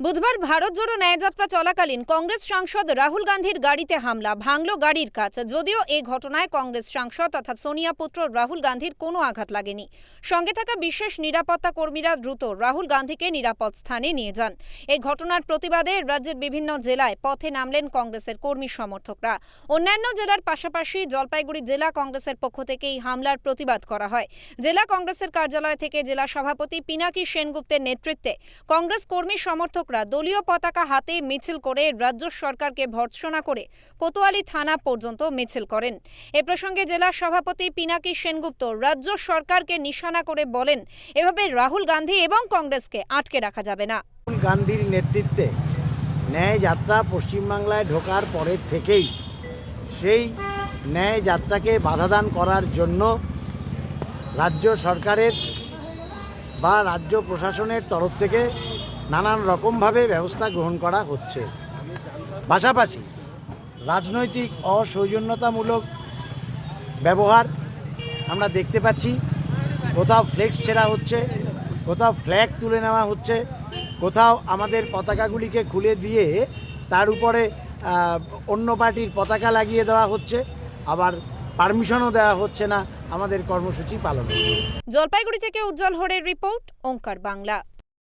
বুধবার ভারত জোড়ো ন্যায়যাত্রা চলাকালীন কংগ্রেস সাংসদ রাহুল গান্ধীর গাড়িতে হামলা, ভাঙল গাড়ির কাজ। যদিও এই ঘটনায় কংগ্রেস সাংসদ অর্থাৎ সোনিয়া পুত্র রাহুল গান্ধীর কোনো আঘাত লাগেনি। সঙ্গে থাকা বিশেষ নিরাপত্তা কর্মীরা দ্রুত রাহুল গান্ধীকে নিরাপদ স্থানে নিয়ে যান। এই ঘটনার প্রতিবাদে রাজ্যের বিভিন্ন জেলায় পথে নামলেন কংগ্রেসের কর্মী সমর্থকরা। অন্যান্য জেলার পাশাপাশি জলপাইগুড়ি জেলা কংগ্রেসের পক্ষ থেকে এই হামলার প্রতিবাদ করা হয়। জেলা কংগ্রেসের কার্যালয় থেকে জেলা সভাপতি পিনাকি সেনগুপ্তের নেতৃত্বে কংগ্রেস কর্মী সমর্থকরা দলীয় পতাকা হাতে মিছিল করে রাজ্য সরকারকে ভর্ৎসনা করে কোতোয়ালি থানা পর্যন্ত মিছিল করেন। এ প্রসঙ্গে জেলা সভাপতি পিনাকি সেনগুপ্ত রাজ্য সরকারকে নিশানা করে বলেন, এভাবে রাহুল গান্ধী এবং কংগ্রেসকে আটকে রাখা যাবে না। রাহুল গান্ধীর নেতৃত্বে ন্যায় যাত্রা পশ্চিমবাংলায় ঢোকার পরের থেকেই সেই ন্যায় যাত্রাকে বাধাদান করার জন্য রাজ্য সরকারের বা রাজ্য প্রশাসনের তরফ থেকে নানান রকমভাবে ব্যবস্থা গ্রহণ করা হচ্ছে। পাশাপাশি রাজনৈতিক অসৌজন্যতামূলক ব্যবহার আমরা দেখতে পাচ্ছি। কোথাও ফ্লেক্স ছেঁড়া হচ্ছে, কোথাও ফ্ল্যাগ তুলে নেওয়া হচ্ছে, কোথাও আমাদের পতাকাগুলিকে খুলে দিয়ে তার উপরে অন্য পার্টির পতাকা লাগিয়ে দেওয়া হচ্ছে, আবার পারমিশনও দেওয়া হচ্ছে না আমাদের কর্মসূচি পালন জলপাইগুড়ি থেকে উজ্জ্বল হরের রিপোর্ট, ওঙ্কার বাংলা।